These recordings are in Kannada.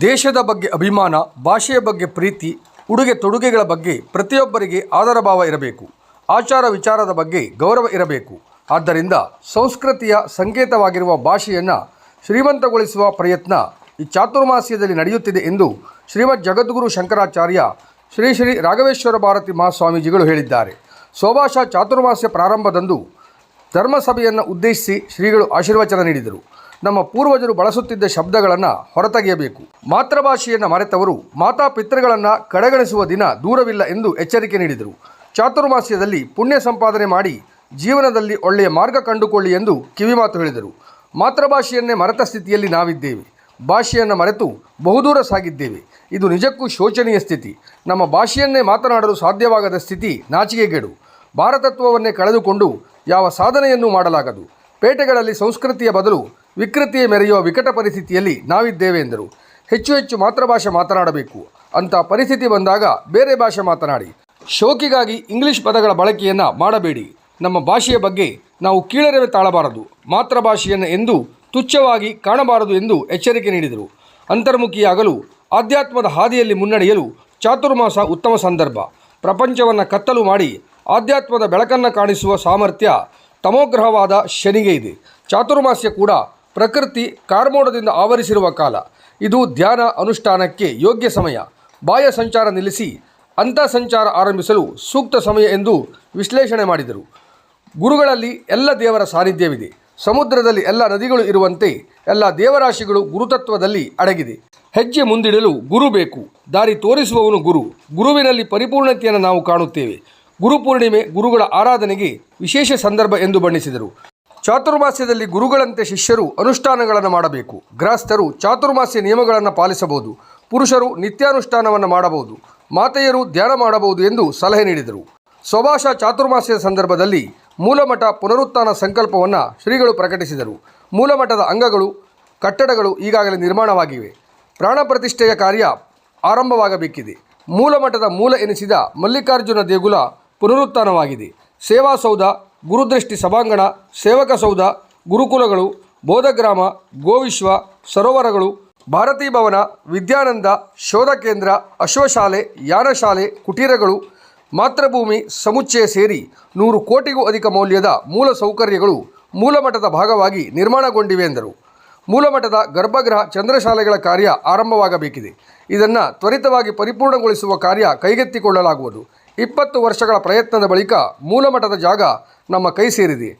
ದೇಶದ ಬಗ್ಗೆ ಅಭಿಮಾನ, ಭಾಷೆಯ ಬಗ್ಗೆ ಪ್ರೀತಿ, ಉಡುಗೆ ತೊಡುಗೆಗಳ ಬಗ್ಗೆ ಪ್ರತಿಯೊಬ್ಬರಿಗೆ ಆದರ ಭಾವ ಇರಬೇಕು. ಆಚಾರ ವಿಚಾರದ ಬಗ್ಗೆ ಗೌರವ ಇರಬೇಕು. ಆದ್ದರಿಂದ ಸಂಸ್ಕೃತಿಯ ಸಂಕೇತವಾಗಿರುವ ಭಾಷೆಯನ್ನು ಶ್ರೀಮಂತಗೊಳಿಸುವ ಪ್ರಯತ್ನ ಈ ಚಾತುರ್ಮಾಸ್ಯದಲ್ಲಿ ನಡೆಯುತ್ತಿದೆ ಎಂದು ಶ್ರೀಮದ್ ಜಗದ್ಗುರು ಶಂಕರಾಚಾರ್ಯ ಶ್ರೀ ಶ್ರೀ ರಾಘವೇಶ್ವರ ಭಾರತಿ ಮಹಾಸ್ವಾಮೀಜಿಗಳು ಹೇಳಿದ್ದಾರೆ. ಸೋಭಾಷಾ ಚಾತುರ್ಮಾಸ್ಯ ಪ್ರಾರಂಭದಂದು ಧರ್ಮಸಭೆಯನ್ನು ಉದ್ದೇಶಿಸಿ ಶ್ರೀಗಳು ಆಶೀರ್ವಚನ ನೀಡಿದರು. ನಮ್ಮ ಪೂರ್ವಜರು ಬಳಸುತ್ತಿದ್ದ ಶಬ್ದಗಳನ್ನು ಹೊರತೆಗೆಯಬೇಕು. ಮಾತೃಭಾಷೆಯನ್ನು ಮರೆತವರು ಮಾತಾ ಪಿತೃಗಳನ್ನು ಕಡೆಗಣಿಸುವ ದಿನ ದೂರವಿಲ್ಲ ಎಂದು ಎಚ್ಚರಿಕೆ ನೀಡಿದರು. ಚಾತುರ್ಮಾಸ್ಯದಲ್ಲಿ ಪುಣ್ಯ ಸಂಪಾದನೆ ಮಾಡಿ ಜೀವನದಲ್ಲಿ ಒಳ್ಳೆಯ ಮಾರ್ಗ ಕಂಡುಕೊಳ್ಳಿ ಎಂದು ಕಿವಿಮಾತು ಹೇಳಿದರು. ಮಾತೃಭಾಷೆಯನ್ನೇ ಮರೆತ ಸ್ಥಿತಿಯಲ್ಲಿ ನಾವಿದ್ದೇವೆ. ಭಾಷೆಯನ್ನು ಮರೆತು ಬಹುದೂರ ಸಾಗಿದ್ದೇವೆ. ಇದು ನಿಜಕ್ಕೂ ಶೋಚನೀಯ ಸ್ಥಿತಿ. ನಮ್ಮ ಭಾಷೆಯನ್ನೇ ಮಾತನಾಡಲು ಸಾಧ್ಯವಾಗದ ಸ್ಥಿತಿ ನಾಚಿಕೆಗೇಡು. ಭಾರತತ್ವವನ್ನೇ ಕಳೆದುಕೊಂಡು ಯಾವ ಸಾಧನೆಯನ್ನೂ ಮಾಡಲಾಗದು. ಪೇಟೆಗಳಲ್ಲಿ ಸಂಸ್ಕೃತಿಯ ಬದಲು ವಿಕೃತಿಯ ಮೆರೆಯುವ ವಿಕಟ ಪರಿಸ್ಥಿತಿಯಲ್ಲಿ ನಾವಿದ್ದೇವೆ ಎಂದರು. ಹೆಚ್ಚು ಹೆಚ್ಚು ಮಾತೃಭಾಷೆ ಮಾತನಾಡಬೇಕು. ಅಂತ ಪರಿಸ್ಥಿತಿ ಬಂದಾಗ ಬೇರೆ ಭಾಷೆ ಮಾತನಾಡಿ. ಶೋಕಿಗಾಗಿ ಇಂಗ್ಲಿಷ್ ಪದಗಳ ಬಳಕೆಯನ್ನು ಮಾಡಬೇಡಿ. ನಮ್ಮ ಭಾಷೆಯ ಬಗ್ಗೆ ನಾವು ಕೀಳರವೇ ತಾಳಬಾರದು. ಮಾತೃಭಾಷೆಯನ್ನು ಎಂದು ತುಚ್ಛವಾಗಿ ಕಾಣಬಾರದು ಎಂದು ಎಚ್ಚರಿಕೆ ನೀಡಿದರು. ಅಂತರ್ಮುಖಿಯಾಗಲು, ಆಧ್ಯಾತ್ಮದ ಹಾದಿಯಲ್ಲಿ ಮುನ್ನಡೆಯಲು ಚಾತುರ್ಮಾಸ ಉತ್ತಮ ಸಂದರ್ಭ. ಪ್ರಪಂಚವನ್ನು ಕತ್ತಲು ಮಾಡಿ ಆಧ್ಯಾತ್ಮದ ಬೆಳಕನ್ನು ಕಾಣಿಸುವ ಸಾಮರ್ಥ್ಯ ತಮೋಗ್ರಹವಾದ ಶನಿಗೆ ಇದೆ. ಚಾತುರ್ಮಾಸ್ಯ ಕೂಡ ಪ್ರಕೃತಿ ಕಾರ್ಮೋಡದಿಂದ ಆವರಿಸಿರುವ ಕಾಲ. ಇದು ಧ್ಯಾನ ಅನುಷ್ಠಾನಕ್ಕೆ ಯೋಗ್ಯ ಸಮಯ. ಬಾಹ್ಯ ಸಂಚಾರ ನಿಲ್ಲಿಸಿ ಅಂತ ಸಂಚಾರ ಆರಂಭಿಸಲು ಸೂಕ್ತ ಸಮಯ ಎಂದು ವಿಶ್ಲೇಷಣೆ ಮಾಡಿದರು. ಗುರುಗಳಲ್ಲಿ ಎಲ್ಲ ದೇವರ ಸಾನ್ನಿಧ್ಯವಿದೆ. ಸಮುದ್ರದಲ್ಲಿ ಎಲ್ಲ ನದಿಗಳು ಇರುವಂತೆ ಎಲ್ಲ ದೇವರಾಶಿಗಳು ಗುರುತತ್ವದಲ್ಲಿ ಅಡಗಿದೆ. ಹೆಜ್ಜೆ ಮುಂದಿಡಲು ಗುರು ಬೇಕು. ದಾರಿ ತೋರಿಸುವವನು ಗುರು. ಗುರುವಿನಲ್ಲಿ ಪರಿಪೂರ್ಣತೆಯನ್ನು ನಾವು ಕಾಣುತ್ತೇವೆ. ಗುರುಪೂರ್ಣಿಮೆ ಗುರುಗಳ ಆರಾಧನೆಗೆ ವಿಶೇಷ ಸಂದರ್ಭ ಎಂದು ಬಣ್ಣಿಸಿದರು. ಚಾತುರ್ಮಾಸ್ಯದಲ್ಲಿ ಗುರುಗಳಂತೆ ಶಿಷ್ಯರು ಅನುಷ್ಠಾನಗಳನ್ನು ಮಾಡಬೇಕು. ಗೃಹಸ್ಥರು ಚಾತುರ್ಮಾಸ್ಯ ನಿಯಮಗಳನ್ನು ಪಾಲಿಸಬಹುದು. ಪುರುಷರು ನಿತ್ಯಾನುಷ್ಠಾನವನ್ನು ಮಾಡಬಹುದು. ಮಾತೆಯರು ಧ್ಯಾನ ಮಾಡಬಹುದು ಎಂದು ಸಲಹೆ ನೀಡಿದರು. ಸ್ವಭಾಷ ಚಾತುರ್ಮಾಸ್ಯದ ಸಂದರ್ಭದಲ್ಲಿ ಮೂಲಮಠ ಪುನರುತ್ಥಾನ ಸಂಕಲ್ಪವನ್ನು ಶ್ರೀಗಳು ಪ್ರಕಟಿಸಿದರು. ಮೂಲಮಠದ ಅಂಗಗಳು, ಕಟ್ಟಡಗಳು ಈಗಾಗಲೇ ನಿರ್ಮಾಣವಾಗಿವೆ. ಪ್ರಾಣ ಪ್ರತಿಷ್ಠೆಯ ಕಾರ್ಯ ಆರಂಭವಾಗಬೇಕಿದೆ. ಮೂಲಮಠದ ಮೂಲ ಎನಿಸಿದ ಮಲ್ಲಿಕಾರ್ಜುನ ದೇಗುಲ ಪುನರುತ್ಥಾನವಾಗಿದೆ. ಸೇವಾಸೌಧ ಗುರುದೃಷ್ಟಿ ಸಭಾಂಗಣ, ಸೇವಕ ಸೌಧ, ಗುರುಕುಲಗಳು, ಬೋಧಗ್ರಾಮ, ಗೋವಿಶ್ವ, ಸರೋವರಗಳು, ಭಾರತೀ ಭವನ, ವಿದ್ಯಾನಂದ, ಶೋಧ ಕೇಂದ್ರ, ಅಶ್ವಶಾಲೆ, ಯಾನಶಾಲೆ, ಕುಟೀರಗಳು, ಮಾತೃಭೂಮಿ, ಸಮುಚ್ಚಯ ಸೇರಿ ನೂರು ಕೋಟಿಗೂ ಅಧಿಕ ಮೌಲ್ಯದ ಮೂಲ ಸೌಕರ್ಯಗಳು ಮೂಲಮಠದ ಭಾಗವಾಗಿ ನಿರ್ಮಾಣಗೊಂಡಿವೆ ಎಂದರು. ಮೂಲಮಠದ ಗರ್ಭಗೃಹ ಚಂದ್ರಶಾಲೆಗಳ ಕಾರ್ಯ ಆರಂಭವಾಗಬೇಕಿದೆ. ಇದನ್ನು ತ್ವರಿತವಾಗಿ ಪರಿಪೂರ್ಣಗೊಳಿಸುವ ಕಾರ್ಯ ಕೈಗೆತ್ತಿಕೊಳ್ಳಲಾಗುವುದು. ಇಪ್ಪತ್ತು ವರ್ಷಗಳ ಪ್ರಯತ್ನದ ಬಳಿಕ ಮೂಲಮಠದ ಜಾಗ ನಮ್ಮ ಕೈ ಸೇರಿದೆ.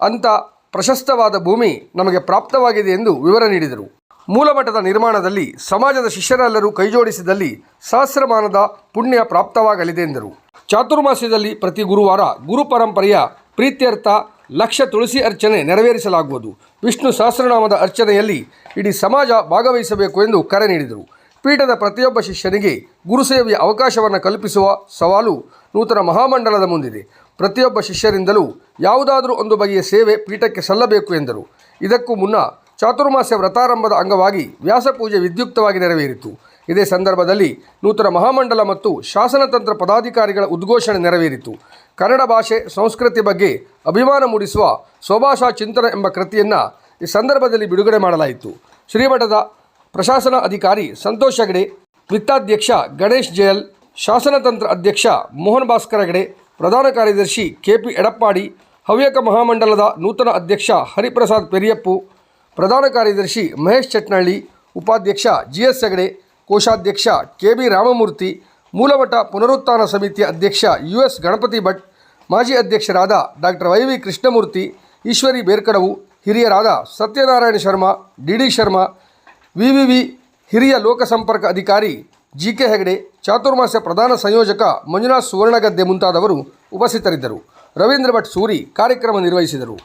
ಅಂಥ ಪ್ರಶಸ್ತವಾದ ಭೂಮಿ ನಮಗೆ ಪ್ರಾಪ್ತವಾಗಿದೆ ಎಂದು ವಿವರ ನೀಡಿದರು. ಮೂಲಮಠದ ನಿರ್ಮಾಣದಲ್ಲಿ ಸಮಾಜದ ಶಿಷ್ಯರೆಲ್ಲರೂ ಕೈಜೋಡಿಸಿದಲ್ಲಿ ಸಹಸ್ರಮಾನದ ಪುಣ್ಯ ಪ್ರಾಪ್ತವಾಗಲಿದೆ ಎಂದರು. ಚಾತುರ್ಮಾಸ್ಯದಲ್ಲಿ ಪ್ರತಿ ಗುರುವಾರ ಗುರು ಪರಂಪರೆಯ ಪ್ರೀತ್ಯರ್ಥ ಲಕ್ಷ ತುಳಸಿ ಅರ್ಚನೆ ನೆರವೇರಿಸಲಾಗುವುದು. ವಿಷ್ಣು ಸಹಸ್ರನಾಮದ ಅರ್ಚನೆಯಲ್ಲಿ ಇಡೀ ಸಮಾಜ ಭಾಗವಹಿಸಬೇಕು ಎಂದು ಕರೆ ನೀಡಿದರು. ಪೀಠದ ಪ್ರತಿಯೊಬ್ಬ ಶಿಷ್ಯನಿಗೆ ಗುರುಸೇವೆಯ ಅವಕಾಶವನ್ನು ಕಲ್ಪಿಸುವ ಸವಾಲು ನೂತನ ಮಹಾಮಂಡಲದ ಮುಂದಿದೆ. ಪ್ರತಿಯೊಬ್ಬ ಶಿಷ್ಯರಿಂದಲೂ ಯಾವುದಾದರೂ ಒಂದು ಬಗೆಯ ಸೇವೆ ಪೀಠಕ್ಕೆ ಸಲ್ಲಬೇಕು ಎಂದರು. ಇದಕ್ಕೂ ಮುನ್ನ ಚಾತುರ್ಮಾಸ್ಯ ವ್ರತಾರಂಭದ ಅಂಗವಾಗಿ ವ್ಯಾಸಪೂಜೆ ವಿದ್ಯುಕ್ತವಾಗಿ ನೆರವೇರಿತು. ಇದೇ ಸಂದರ್ಭದಲ್ಲಿ ನೂತನ ಮಹಾಮಂಡಲ ಮತ್ತು ಶಾಸನತಂತ್ರ ಪದಾಧಿಕಾರಿಗಳ ಉದ್ಘೋಷಣೆ ನೆರವೇರಿತು. ಕನ್ನಡ ಭಾಷೆ, ಸಂಸ್ಕೃತಿ ಬಗ್ಗೆ ಅಭಿಮಾನ ಮೂಡಿಸುವ ಸ್ವಭಾಷಾ ಚಿಂತನ ಎಂಬ ಕೃತಿಯನ್ನು ಈ ಸಂದರ್ಭದಲ್ಲಿ ಬಿಡುಗಡೆ ಮಾಡಲಾಯಿತು. ಶ್ರೀಮಠದ ಪ್ರಶಾಸನ ಅಧಿಕಾರಿ ಸಂತೋಷ್ ಹೆಗಡೆ ವಿತ್ತಾಧ್ಯಕ್ಷ ಗಣೇಶ್ ಜಯಲ್ ಶಾಸನತಂತ್ರ ಅಧ್ಯಕ್ಷ ಮೋಹನ್ ಭಾಸ್ಕರ್ ಹೆಗಡೆ, ಪ್ರಧಾನ ಕಾರ್ಯದರ್ಶಿ ಕೆ ಪಿ ಎಡಪ್ಪಾಡಿ, ಹವ್ಯಕ ಮಹಾಮಂಡಲದ ನೂತನ ಅಧ್ಯಕ್ಷ ಹರಿಪ್ರಸಾದ್ ಪೆರಿಯಪ್ಪು, ಪ್ರಧಾನ ಕಾರ್ಯದರ್ಶಿ ಮಹೇಶ್ ಚಟ್ನಳ್ಳಿ, ಉಪಾಧ್ಯಕ್ಷ ಜಿ ಎಸ್ ಹೆಗಡೆ, ಕೋಶಾಧ್ಯಕ್ಷ ಕೆ ಬಿ ರಾಮಮೂರ್ತಿ, ಮೂಲಮಠ ಪುನರುತ್ಥಾನ ಸಮಿತಿಯ ಅಧ್ಯಕ್ಷ ಯು ಎಸ್ ಗಣಪತಿ ಭಟ್, ಮಾಜಿ ಅಧ್ಯಕ್ಷರಾದ doctor Y V Krishnamurthy, Eshwari Berkadavu ಹಿರಿಯರಾದ Satyanarayana Sharma, D D Sharma V V V ಹಿರಿಯ ಲೋಕಸಂಪರ್ಕ ಅಧಿಕಾರಿ ಜಿ ಕೆ ಹೆಗಡೆ, ಚಾತುರ್ಮಾಸ್ಯ ಪ್ರಧಾನ ಸಂಯೋಜಕ ಮಂಜುನಾಥ್ ಸುವರ್ಣಗದ್ದೆ ಮುಂತಾದವರು ಉಪಸ್ಥಿತರಿದ್ದರು. ರವೀಂದ್ರ ಭಟ್ ಸೂರಿ ಕಾರ್ಯಕ್ರಮ ನಿರ್ವಹಿಸಿದರು.